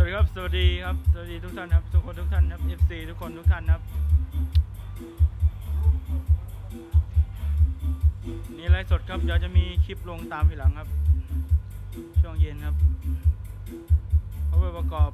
วัสดีครับ สวัสดีครับ สวัสดีทุกท่านครับ ทุกคนทุกท่านครับ FC ทุกคนทุกท่านครับ นี่ไลฟ์สดครับ เดี๋ยวจะมีคลิปลงตามทีหลังครับ ช่วงเย็นครับเอาไว้ประกอบ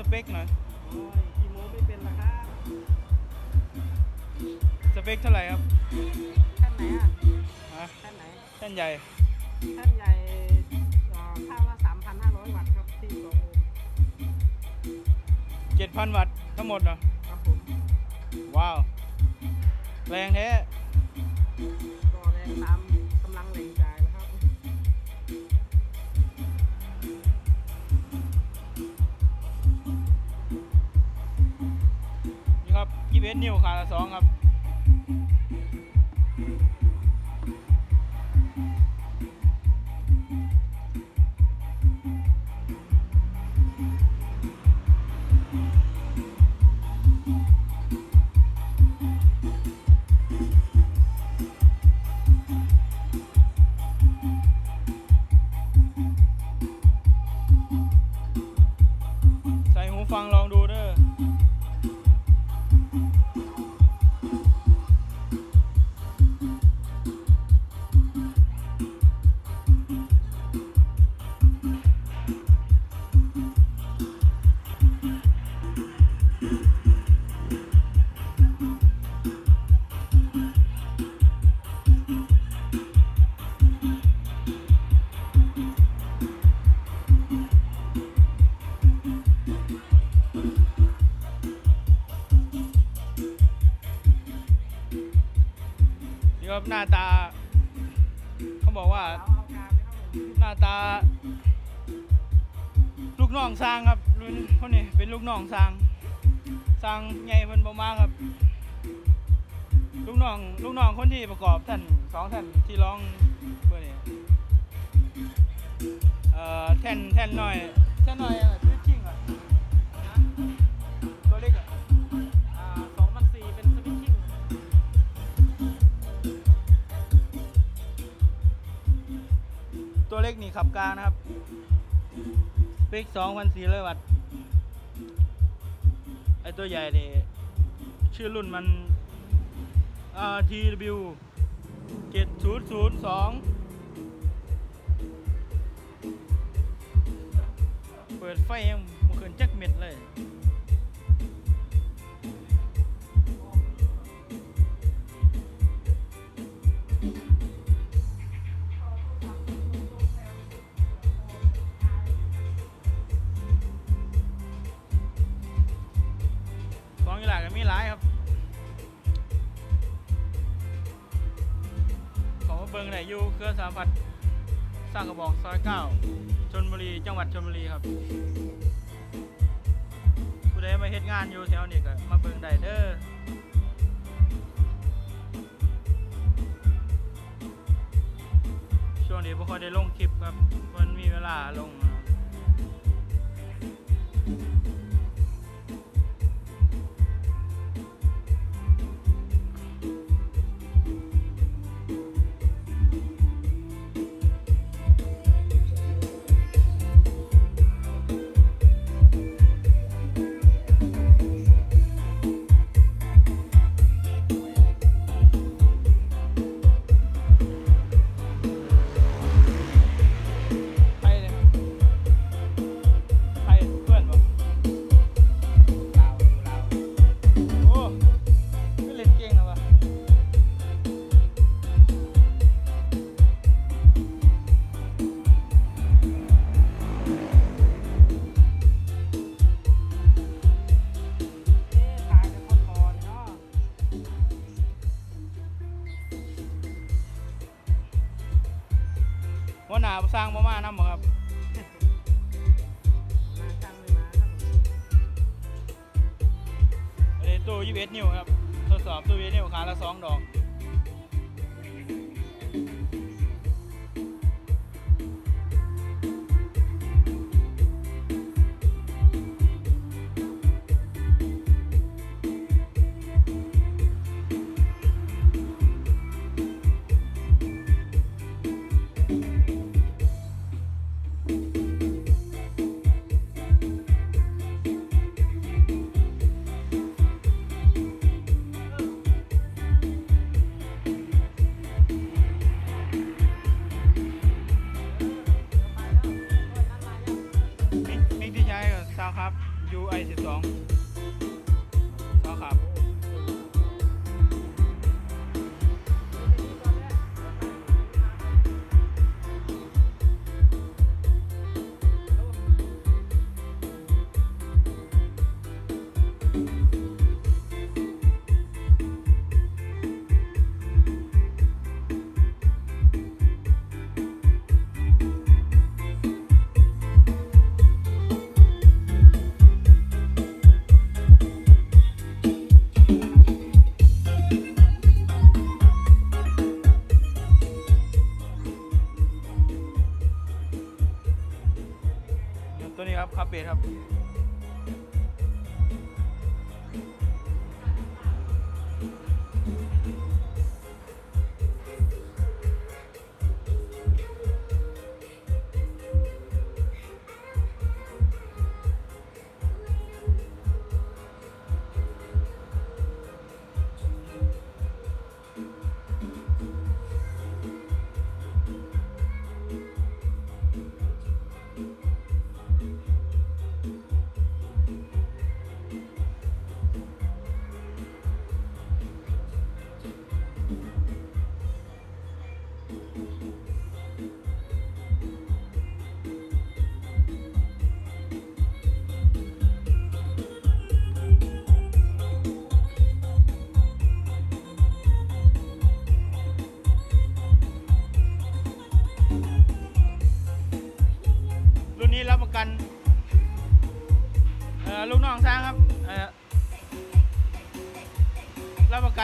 สเปคหน่อยโอ้ยคีโมไม่เป็นละครับสเปคเท่าไหร่ครับท่านไหนอะฮะท่านไหนเส้นใหญ่ท่านใหญ่เอ่อข้างละ3,500วัตต์ครับที่2โอห์ม7,000วัตต์ทั้งหมดเหรอครับผมว้าว แรงแท้ก็แรงตาม ครับ21นิ้วขาละสองครับใส่หูฟังลองดู ครับหน้าตา เขาบอกว่า หน้าตา ลูกน้องสร้างครับรุ่นคนนี้เป็นลูกน้องสร้างสร้างใหญ่เพิ่นบ่มาครับ ลูกน้องลูกน้องคนที่ประกอบท่านสองท่านที่ร้องเบอร์นี้เอ่อแท่นแท่นน้อยแท่นน้อย ขับกลางนะครับสเปค2,400 วัตต์ ไอตัวใหญ่นี่ชื่อรุ่นมัน RTW 7002 เปิดไฟยังบ่ขึ้นจักเม็ดเลย งมาเบิงไหนอยู่เครือสามพัดสร้างกระบอกซอยเก้าชนบุรี จังหวัดชนบุรีครับผู้ใดมาเฮ็ดงานอยู่แถวนี้ก็มาเบิงได้เด้อช่วงนี้บ่ค่อยได้ลงคลิปครับมันมีเวลาลง วัวหน้าสร้างมามานำบ่ครับเรตตัวยี่เบสเนิ้วครับ ทดสอบตู้21นิ้วขาละสองดอก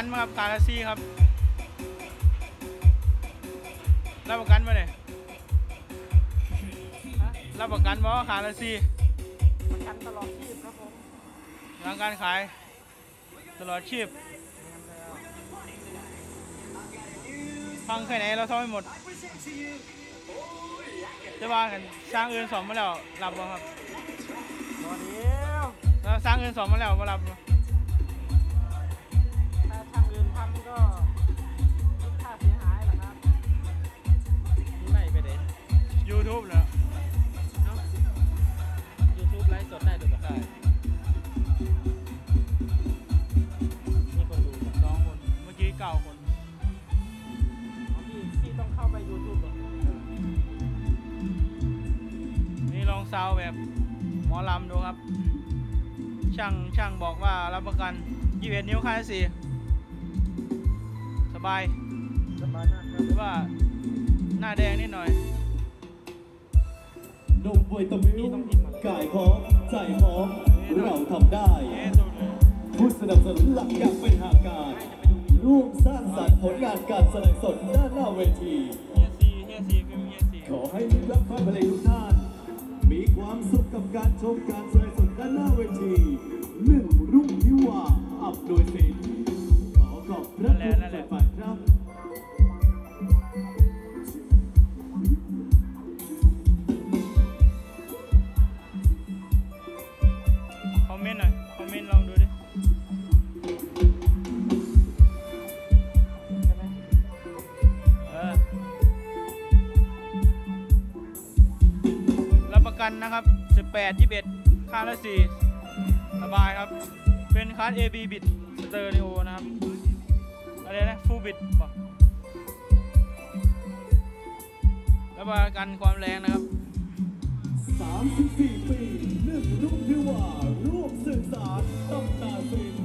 กันมาครับคาราซีครับ รับประกันมาเลยฮะรับประกันบ่คาราซีประกันตลอดชีพครับผมหลังการขายตลอดชีพเรียนแล้วพังแค่ไหนเราซ่อมไม่หมดจะว่ากันสร้างอื่นสอมมาแล้วรับบ่ครับตอนเดียวแล้วสร้างอื่นสอมมาแล้วบ่รับบ่ ช่างช่างบอกว่ารับประกัน21นิ้วค่าสีสบายสบายมากครับหรือว่าหน้าแดงนิดหน่อยนมไวตามิลกายพร้อมใจพร้อมเราทำได้เอ๊ะสุดเลยผู้สนับสนุนหลักอย่างเป็นทางการร่วมสร้างสรรค์ผลงานการแสดงสดด้านหน้าเวทีเฮียซีเฮียซีคือเฮียซีขอให้มิตรรักแฟนเพลงทุกท่านมีความสุข กับการชมการแสดงสดด้านหน้าเวทีหนึ่งรุ่งทิวาอับโดยสินขอขอบพระคุณสุดฝ่ายครับคอมเมนต์หน่อยคอมเมนต์ลองดูดิรับประกันนะครับ 18 21ค่าละ4สบายครับ เป็นคาส AB bit สเตอริโอนะครับ อะไรนะฟูลบิตบอกรับประกันความแรงนะครับ 34 ปีหนึ่งรุ่นที่ว่าร่วมสื่อสารตำนานศิล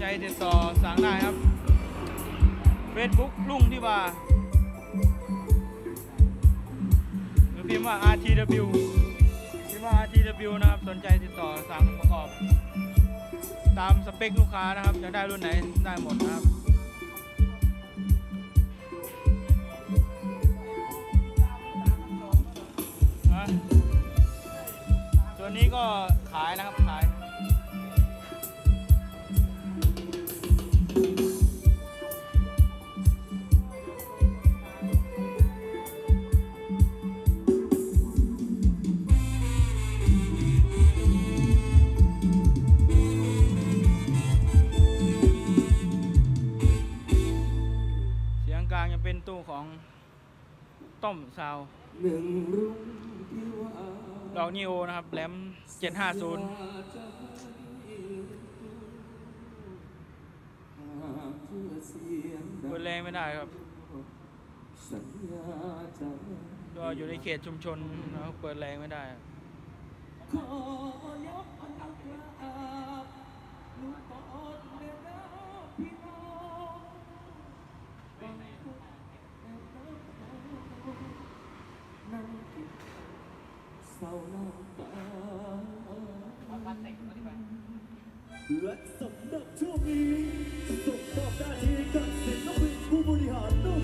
ใจติดต่อสั่งได้ครับ Facebook ลุงที่ว่าหรือพิมพ์ว่า RTW พิมพ์ว่า RTW นะครับ สนใจติดต่อสั่งประกอบ ตามสเปคลูกค้านะครับจะได้รุ่นไหนได้หมดนะครับตัวนี้ก็ขายนะครับ หนึ่งรุ่งที่ว่าดอกนิโอนะครับแหลม750จะให้หากเพื่อเสียงดัเปิดแรงไม่ได้ครับสัญญาจะก็อยู่ในเขตชุมชนนะครับเปิดแรงไม่ได้ นั่งกินเศร้าน้ำตาและสำหรับช่วงนี้ส่งมอบหน้าที่กับศิลปินผู้บริหารนุ่ม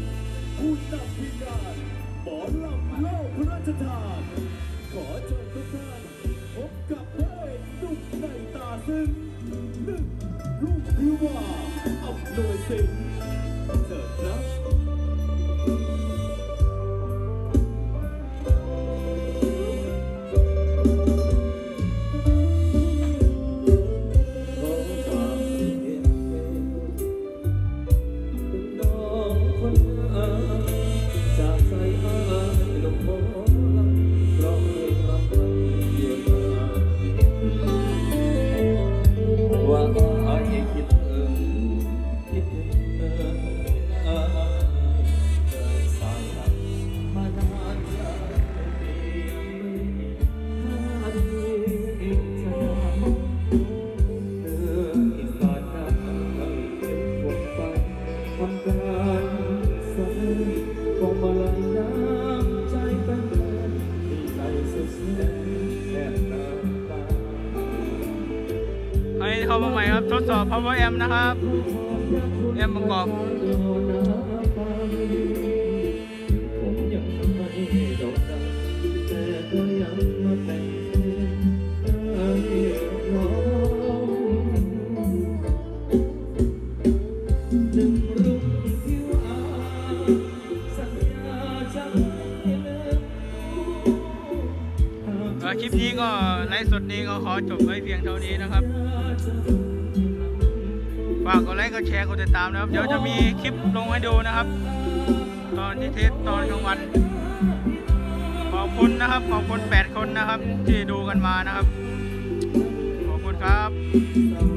ผู้นำทีมงานหมอลำเล่าพระราชทาน ขอเชิญทุกท่านพบกับพระเอกหนุ่มในตาซึ้งหนึ่งรุ่งทิวาอำนวยสิง เข้ามาใหม่ครับ ทดสอบ power amp นะครับ แอมประกอบ คลิปนี้ก็ไลฟ์สดนี้ก็ขอจบไว้เพียงเท่านี้นะครับฝากกดไลค์กดแชร์กดติดตามนะครับ เดี๋ยวจะมีคลิปลงให้ดูนะครับ ตอนที่เทสตอนกลางวัน ขอบคุณนะครับ ขอบคุณ 8 คนนะครับ ที่ดูกันมานะครับ ขอบคุณครับ